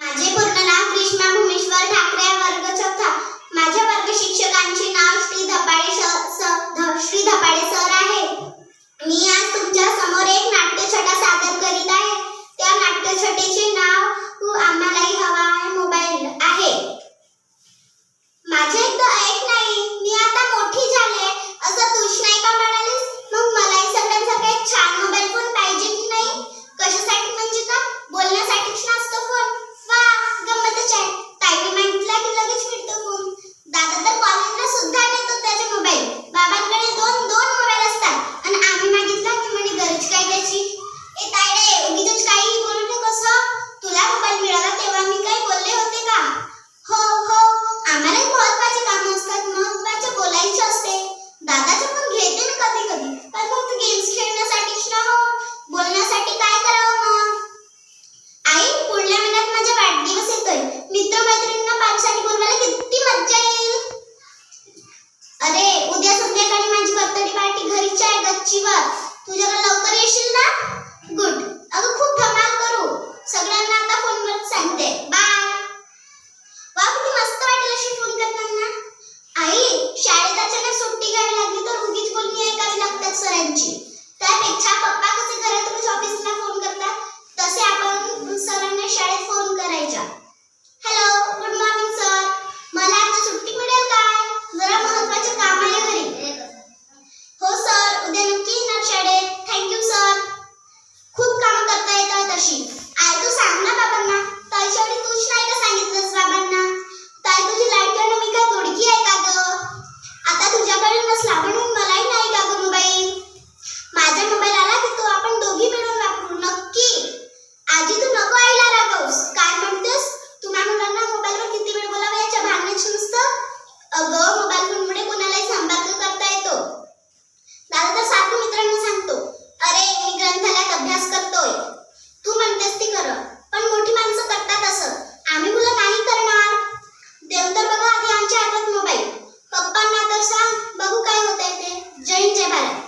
माझे पूर्ण नाव कृष्णा भूमेश्वर ठाकरे वर्ग चौथा. माझ्या वर्ग शिक्षकांचे नाव श्री धपाडे सर श्री धपाडे सर आहे. मी आज तुमच्यासमोर एक नाट्यछटा सादर करीत आहे. लागायचं पण घेते ना कधी कधी. पण फक्त गेम्स खेळण्यासाठीच ना हो. बोलण्यासाठी काय करावं मग? आई पुढल्या महिन्यात माझा वाढदिवस येतोय. मित्रमैत्रिणींना पार्कसाठी बोलवायला किती मज्जा येईल. अरे उद्या संध्याकाळी माझी बर्थडे पार्टी घरीच आहे गच्चीवर. तुझ्याकडे लवकर येशील ना? गुड अगं खूप धमाल करू. सगळ्यांना आता फोनवर सांगते. बाय 真人真拍